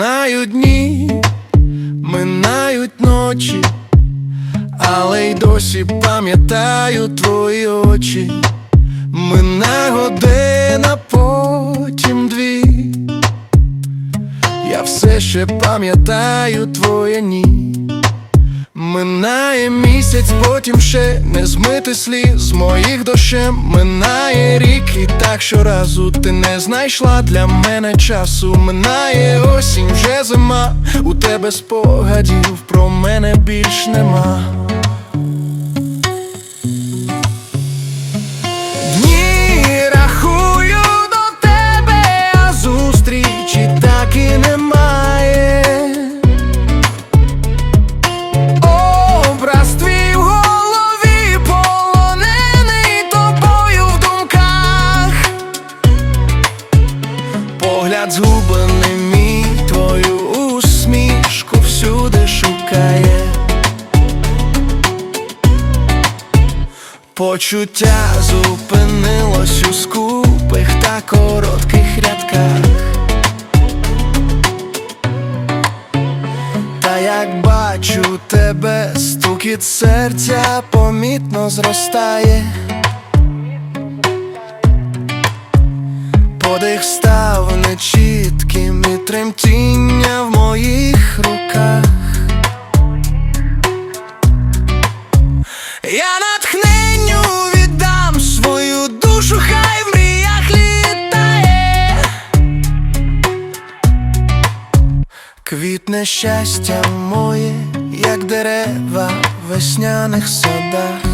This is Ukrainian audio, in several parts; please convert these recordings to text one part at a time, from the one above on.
Минають дні, минають ночі, але й досі пам'ятаю твої очі, мине година потім дві, я все ще пам'ятаю твоє ні. Минає місяць, потім ще не змити сліз з моїх дощем. Минає рік, і так щоразу ти не знайшла для мене часу. Минає осінь, вже зима, у тебе спогадів про мене більш нема. Згублений мій твою усмішку всюди шукає. Почуття зупинилось у скупих та коротких рядках. Та як бачу тебе, стукіт серця помітно зростає. Подих став нечітким і тремтіння в моїх руках. Я натхненню віддам свою душу, хай в мріях літає. Квітне щастя моє, як дерева в весняних садах.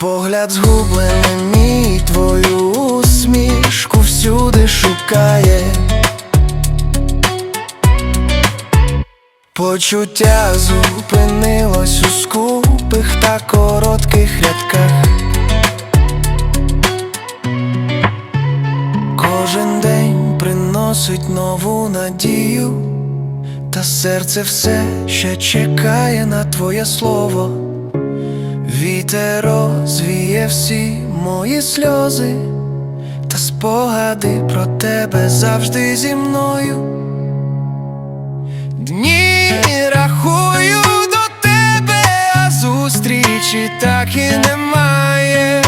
Погляд згублений мій твою усмішку всюди шукає. Почуття зупинилось у скупих та коротких рядках. Кожен день приносить нову надію, та серце все ще чекає на твоє слово. Вітер розвіє всі мої сльози, та спогади про тебе завжди зі мною. Дні рахую до тебе, а зустрічі так і немає.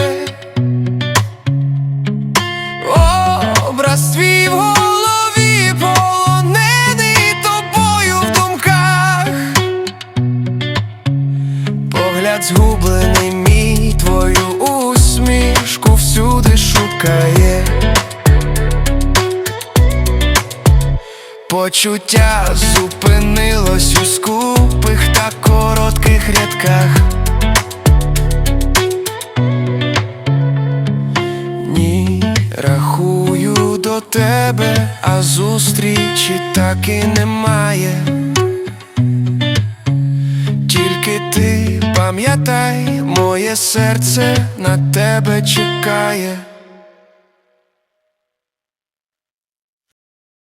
Образ твій в голові полонений тобою в думках. Погляд згублений всюди. Почуття зупинилось у скупих та коротких рядках. Ні, рахую до тебе, а зустрічі так і немає. Тільки ти пам'ятай, моє серце на тебе чекає.